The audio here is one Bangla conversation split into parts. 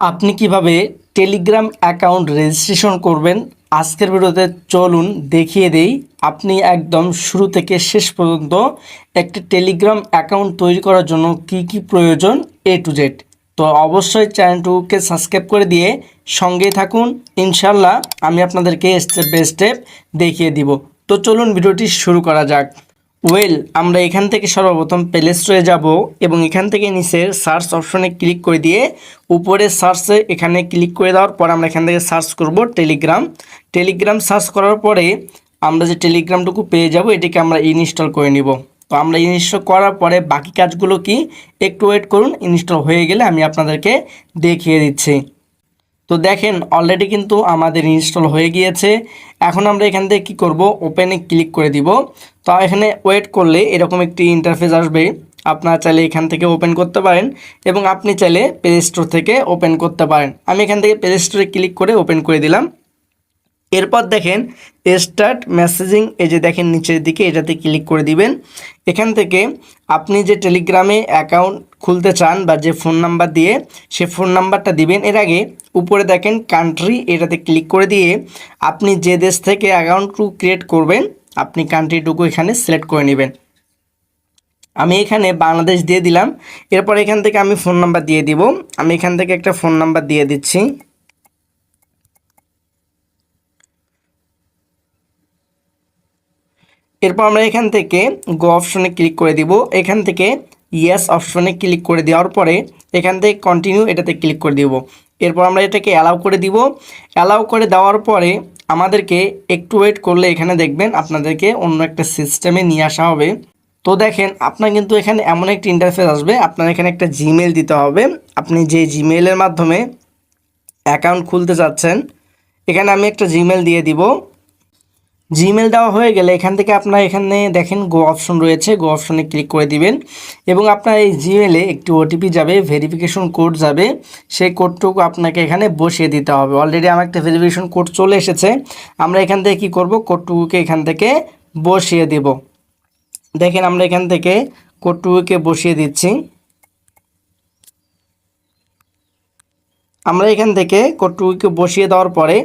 আপনি কীভাবে টেলিগ্রাম অ্যাকাউন্ট রেজিস্ট্রেশন করবেন? আজকের ভিডিওতে চলুন দেখিয়ে দেই। আপনি একদম শুরু থেকে শেষ পর্যন্ত একটি টেলিগ্রাম অ্যাকাউন্ট তৈরি করার জন্য কি কি প্রয়োজন এ টু জেড তো অবশ্যই চ্যানেলটুকে সাবস্ক্রাইব করে দিয়ে সঙ্গেই থাকুন। ইনশাল্লাহ আমি আপনাদেরকে স্টেপ বাই স্টেপ দেখিয়ে দিব। তো চলুন ভিডিওটি শুরু করা যাক। ওয়েল আমরা এখান থেকে সর্বপ্রথম প্লে স্টোরে যাব এবং এখান থেকে নিচের সার্চ অপশনে ক্লিক করে দিয়ে উপরে সার্চে এখানে ক্লিক করে দেওয়ার পর আমরা এখান থেকে সার্চ করব টেলিগ্রাম টেলিগ্রাম সার্চ করার পরে আমরা যে টেলিগ্রামটুকু পেয়ে যাব, এটিকে আমরা ইনস্টল করে নিব। তো আমরা ইনস্টল করার পরে বাকি কাজগুলো কি? একটু ওয়েট করুন, ইনস্টল হয়ে গেলে আমি আপনাদেরকে দেখিয়ে দিচ্ছি। তো দেখেন অলরেডি কিন্তু আমাদের ইনস্টল হয়ে গিয়েছে। এখন আমরা এখান থেকে কী করব? ওপেনে ক্লিক করে দিব। তো এখানে ওয়েট করলে এরকম একটি ইন্টারফেস আসবে। আপনার চাইলে এখান থেকে ওপেন করতে পারেন এবং আপনি চাইলে প্লে স্টোর থেকে ওপেন করতে পারেন। আমি এখান থেকে প্লে স্টোরে ক্লিক করে ওপেন করে দিলাম। এরপর দেখেন স্টার্ট মেসেজিং এই যে দেখেন নিচের দিকে, এটাতে ক্লিক করে দিবেন। এখান থেকে আপনি যে টেলিগ্রামে অ্যাকাউন্ট খুলতে চান বা যে ফোন নাম্বার দিয়ে, সে ফোন নাম্বারটা দিবেন। এর আগে উপরে দেখেন কান্ট্রি এটাতে ক্লিক করে দিয়ে আপনি যে দেশ থেকে অ্যাকাউন্টটু ক্রিয়েট করবেন, আপনি কান্ট্রিটুকু এখানে সিলেক্ট করে নেবেন। আমি এখানে বাংলাদেশ দিয়ে দিলাম। এরপর এখান থেকে আমি ফোন নাম্বার দিয়ে দিব। আমি এখান থেকে একটা ফোন নাম্বার দিয়ে দিচ্ছি। এরপর আমরা এখান থেকে গো অপশনে ক্লিক করে দিব। এখান থেকে ইয়েস অপশনে ক্লিক করে দেওয়ার পরে এখান থেকে কন্টিনিউ এটাতে ক্লিক করে দিব। এরপর আমরা এটাকে অ্যালাউ করে দিব। অ্যালাউ করে দেওয়ার পরে আমাদেরকে একটু ওয়েট করলে এখানে দেখবেন আপনাদেরকে অন্য একটা সিস্টেমে নিয়ে আসা হবে। তো দেখেন, আপনার কিন্তু এখানে এমন একটি ইন্টারফেস আসবে। আপনার এখানে একটা জিমেল দিতে হবে। আপনি যে জিমেলের মাধ্যমে অ্যাকাউন্ট খুলতে চাচ্ছেন, এখানে আমি একটা জিমেল দিয়ে দিব। জিমেল দেওয়া হয়ে গেলে এখান থেকে আপনার এখানে দেখেন গো অপশন রয়েছে। গো অপশনে ক্লিক করে দিবেন এবং আপনার এই জিমেলে একটি ওটিপি যাবে ভেরিফিকেশন কোড যাবে। সেই কোডটুকু আপনাকে এখানে বসিয়ে দিতে হবে। অলরেডি আমার একটা ভেরিফিকেশন কোড চলে এসেছে। আমরা এখান থেকে কি করব? কোডটুকুকে এখান থেকে বসিয়ে দেব। দেখেন আমরা এখান থেকে কোডটুকুকে বসিয়ে দিচ্ছি। আমরা এখান থেকে কোডটুকুকে বসিয়ে দেওয়ার পরে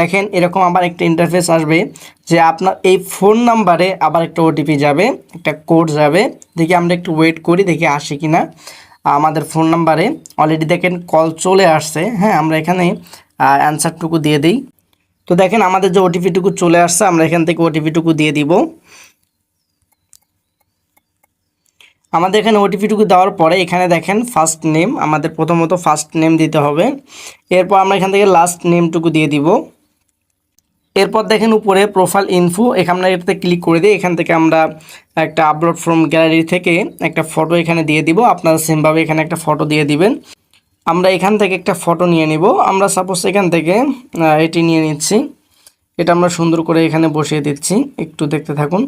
দেখেন এরকম আবার একটা ইন্টারফেস আসবে যে আপনার এই ফোন নাম্বারে আবার একটা ওটিপি যাবে, একটা কোড যাবে। দেখি আমরা একটু ওয়েট করি, দেখি আসে কি না আমাদের ফোন নাম্বারে অলরেডি দেখেন কল চলে আসছে। হ্যাঁ আমরা এখানে অ্যান্সারটুকু দিয়ে দিই। তো দেখেন আমাদের যে ওটিপিটুকু চলে আসছে, আমরা এখান থেকে ওটিপিটুকু দিয়ে দিব। আমাদের এখানে ওটিপিটুকু দেওয়ার পরে এখানে দেখেন ফার্স্ট নেম আমাদের প্রথমত ফার্স্ট নেম দিতে হবে। এরপর আমরা এখান থেকে লাস্ট নেমটুকু দিয়ে দিব। এরপর দেখেন উপরে প্রোফাইল ইনফো এখানে এটাতে ক্লিক করে দিই এখান থেকে আমরা একটা আপলোড ফ্রম গ্যালারি থেকে একটা ফটো এখানে দিয়ে দিব। আপনারা সেমভাবে এখানে একটা ফটো দিয়ে দিবেন। আমরা এখান থেকে একটা ফটো নিয়ে নিব। আমরা সাপোজ এখান থেকে এটি নিয়ে নিচ্ছি। এটা আমরা সুন্দর করে এখানে বসিয়ে দিচ্ছি। একটু দেখতে থাকুন।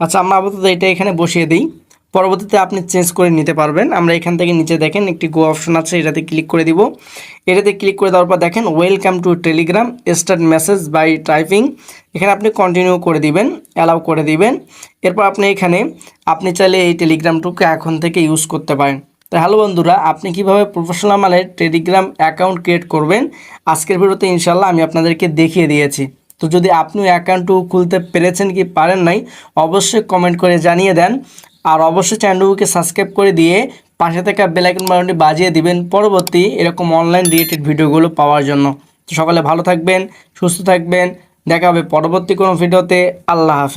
আচ্ছা আমরা আপাতত এটা এখানে বসিয়ে দিই। পরবর্তীতে আপনি চেঞ্জ করে নিতে পারবেন। আমরা এখান থেকে নিচে দেখেন একটি গো অপশন আছে, এটাতে ক্লিক করে দিব। এটাতে ক্লিক করে দেওয়ার পর দেখেন welcome to Telegram start message by typing এখানে আপনি কন্টিনিউ করে দিবেন অ্যালাউ করে দিবেন। এরপর আপনি এখানে, আপনি চাইলে এই টেলিগ্রামটুকু এখন থেকে ইউজ করতে পারেন। তো হ্যালো বন্ধুরা, আপনি কীভাবে প্রফেশনাল মানের টেলিগ্রাম অ্যাকাউন্ট ক্রিয়েট করবেন? আজকের ভিডিওতে ইনশাল্লাহ আমি আপনাদেরকে দেখিয়ে দিয়েছি। তো যদি আপনি অ্যাকাউন্টটু খুলতে পেরেছেন কি পারেন নাই, অবশ্যই কমেন্ট করে জানিয়ে দেন। আর অবশ্যই চ্যানেলটিকে সাবস্ক্রাইব করে দিয়ে পাশে থাকা বেলাইকন বাটনটি বাজিয়ে দিবেন পরবর্তী এরকম অনলাইন রিলেটেড ভিডিওগুলো পাওয়ার জন্য। তো সকালে ভালো থাকবেন, সুস্থ থাকবেন, দেখা হবে পরবর্তী কোনো ভিডিওতে। আল্লাহ হাফেজ।